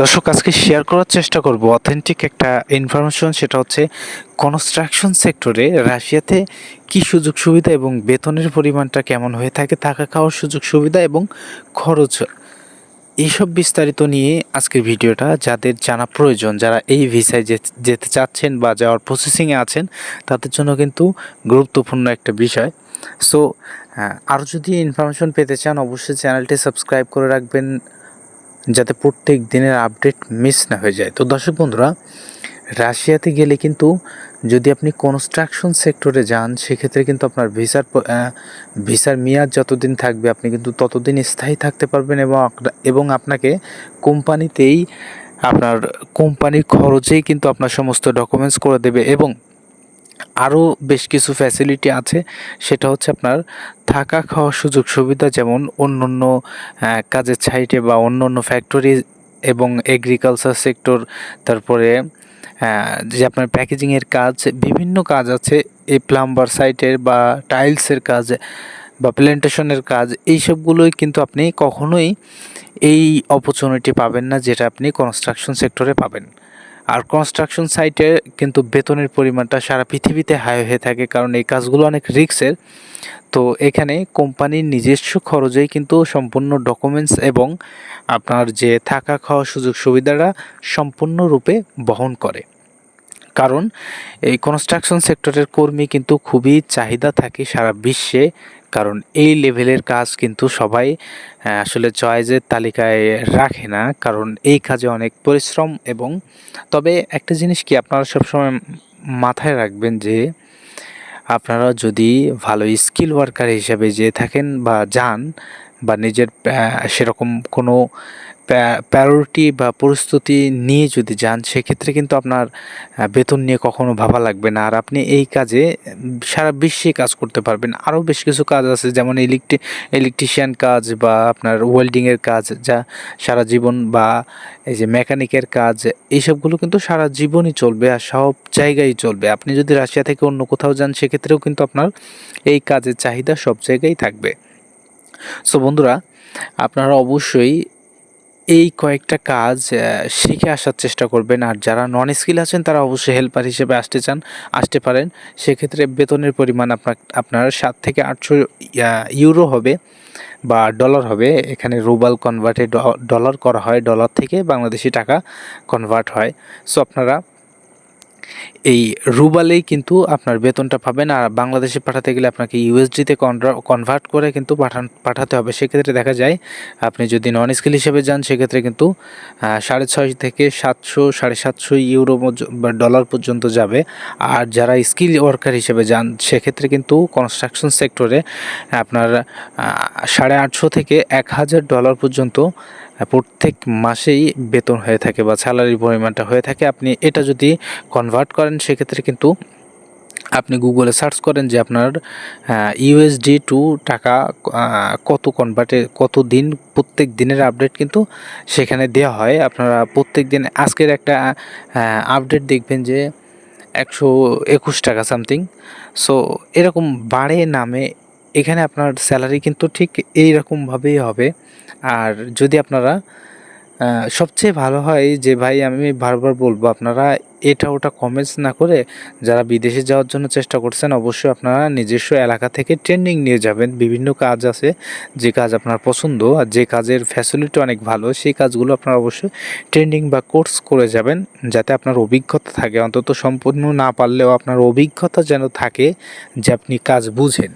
দর্শক, আজকে শেয়ার করার চেষ্টা করব অথেন্টিক একটা ইনফরমেশন সেটা হচ্ছে কনস্ট্রাকশন সেক্টরে রাশিয়াতে কি সুযোগ সুবিধা এবং বেতনের পরিমাণটা কেমন হয়ে থাকে, থাকা খাওয়ার সুযোগ সুবিধা এবং খরচ। এইসব বিস্তারিত নিয়ে আজকের ভিডিওটা, যাদের জানা প্রয়োজন, যারা এই ভিসায় যেতে চাচ্ছেন বা যাওয়ার প্রসেসিংয়ে আছেন, তাদের জন্য কিন্তু গুরুত্বপূর্ণ একটা বিষয়। সো আরও যদি ইনফরমেশন পেতে চান, অবশ্যই চ্যানেলটি সাবস্ক্রাইব করে রাখবেন। যাতে প্রত্যেক দিনের আপডেট মিস না হয়ে যায়। তো দর্শক বন্ধুরা, রাশিয়াতে গেলে কিন্তু যদি আপনি কনস্ট্রাকশন সেক্টরে যান, সেক্ষেত্রে কিন্তু আপনার ভিসার ভিসার মেয়াদ যতদিন থাকবে, আপনি কিন্তু ততদিন স্থায়ী থাকতে পারবেন এবং এবং আপনাকে কোম্পানিতেই আপনার কোম্পানির খরচেই কিন্তু আপনার সমস্ত ডকুমেন্টস করে দেবে এবং আরও বেশ কিছু ফ্যাসিলিটি আছে। সেটা হচ্ছে আপনার থাকা খাওয়ার সুযোগ সুবিধা যেমন অন্য অন্য কাজের সাইটে বা অন্য অন্য ফ্যাক্টরি এবং এগ্রিকালচার সেক্টর তারপরে যে আপনার প্যাকেজিংয়ের কাজ, বিভিন্ন কাজ আছে। এই প্লাম্বার সাইটের বা টাইলসের কাজ বা প্ল্যান্টেশনের কাজ, এই সবগুলোই কিন্তু আপনি কখনোই এই অপরচুনিটি পাবেন না যেটা আপনি কনস্ট্রাকশন সেক্টরে পাবেন। আর কনস্ট্রাকশন সাইটে কিন্তু বেতনের পরিমাণটা সারা পৃথিবীতে হাই হয়ে থাকে, কারণ এই কাজগুলো অনেক রিস্কের তো এখানে কোম্পানির নিজস্ব খরচেই কিন্তু সম্পূর্ণ ডকুমেন্টস এবং আপনার যে থাকা খাওয়া সুযোগ সুবিধাটা সম্পূর্ণরূপে বহন করে। কারণ এই কনস্ট্রাকশন সেক্টরের কর্মী কিন্তু খুবই চাহিদা থাকে সারা বিশ্বে কারণ এই লেভেলের কাজ কিন্তু সবাই আসলে চয়েজের তালিকায় রাখে না। কারণ এই কাজে অনেক পরিশ্রম এবং, তবে একটা জিনিস কি আপনারা সবসময় মাথায় রাখবেন যে, আপনারা যদি ভালো স্কিল ওয়ার্কার হিসাবে যেয়ে থাকেন বা যান বা নিজের সেরকম কোনো প্যারোরিটি বা প্রস্তুতি নিয়ে যদি যান, সেক্ষেত্রে কিন্তু আপনার বেতন নিয়ে কখনো ভাবা লাগবে না। আর আপনি এই কাজে, সারা বিশ্বে কাজ করতে পারবেন। আরও বেশ কিছু কাজ আছে, যেমন ইলেকট্রি ইলেকট্রিশিয়ান কাজ বা আপনার ওয়েল্ডিংয়ের কাজ, যা সারা জীবন বা এই যে মেকানিকের কাজ, এইসবগুলো কিন্তু সারা জীবনই চলবে আর সব জায়গায় চলবে। আপনি যদি রাশিয়া থেকে অন্য কোথাও যান, সেক্ষেত্রেও কিন্তু আপনার এই কাজের চাহিদা সব জায়গায় থাকবে। সো বন্ধুরা, আপনারা অবশ্যই এই কয়েকটা কাজ শিখে আসার চেষ্টা করবেন। আর যারা নন স্কিল আছেন, তারা অবশ্যই হেল্পার হিসেবে আসতে চান, আসতে পারেন। সেক্ষেত্রে বেতনের পরিমাণ আপনার আপনার সাত থেকে আটশো ইউরো হবে বা ডলার হবে। এখানে রুবাল কনভার্টে ডলার করা হয় ডলার থেকে বাংলাদেশি টাকা কনভার্ট হয়। সো আপনারা এই রুবালেই কিন্তু আপনার বেতনটা পাবেন আর বাংলাদেশে পাঠাতে গেলে আপনাকে ইউএসডিতে কনভার্ট করে কিন্তু পাঠান, পাঠাতে হবে। সেক্ষেত্রে দেখা যায়, আপনি যদি নন স্কিল হিসেবে যান, সেক্ষেত্রে কিন্তু সাড়ে ছয় থেকে সাতশো, সাড়ে সাতশো ইউরো ডলার পর্যন্ত যাবে। আর যারা স্কিল ওয়ার্কার হিসেবে যান, সেক্ষেত্রে কিন্তু কনস্ট্রাকশন সেক্টরে আপনার সাড়ে আটশো থেকে এক হাজার ডলার পর্যন্ত প্রত্যেক মাসেই বেতন হয়ে থাকে বা স্যালারির পরিমাণটা হয়ে থাকে। আপনি এটা যদি কনভার্ট করেন সেক্ষেত্রে কিন্তু আপনি গুগলে সার্চ করেন যে আপনার ইউএসডি টু টাকা কত কনভার্টে কত দিন, প্রত্যেক দিনের আপডেট কিন্তু সেখানে দেওয়া হয়। আপনারা প্রত্যেক দিন আজকের একটা আপডেট দেখবেন যে একশো একুশ টাকা সামথিং সো এরকম বাড়ে নামে, এখানে আপনার স্যালারি কিন্তু ঠিক এই রকমভাবেই হবে। আর যদি আপনারা সবচেয়ে ভালো হয় যে, ভাই, আমি বারবার বলব, আপনারা এটা ওটা কমেন্টস না করে যারা বিদেশে যাওয়ার জন্য চেষ্টা করছেন, অবশ্যই আপনারা নিজস্ব এলাকা থেকে ট্রেনিং নিয়ে যাবেন। বিভিন্ন কাজ আছে, যে কাজ আপনার পছন্দ আর যে কাজের ফ্যাসিলিটি অনেক ভালো, সেই কাজগুলো আপনারা অবশ্যই ট্রেনিং বা কোর্স করে যাবেন, যাতে আপনার অভিজ্ঞতা থাকে। অন্তত সম্পূর্ণ না পারলেও আপনার অভিজ্ঞতা যেন থাকে, যে আপনি কাজ বুঝেন।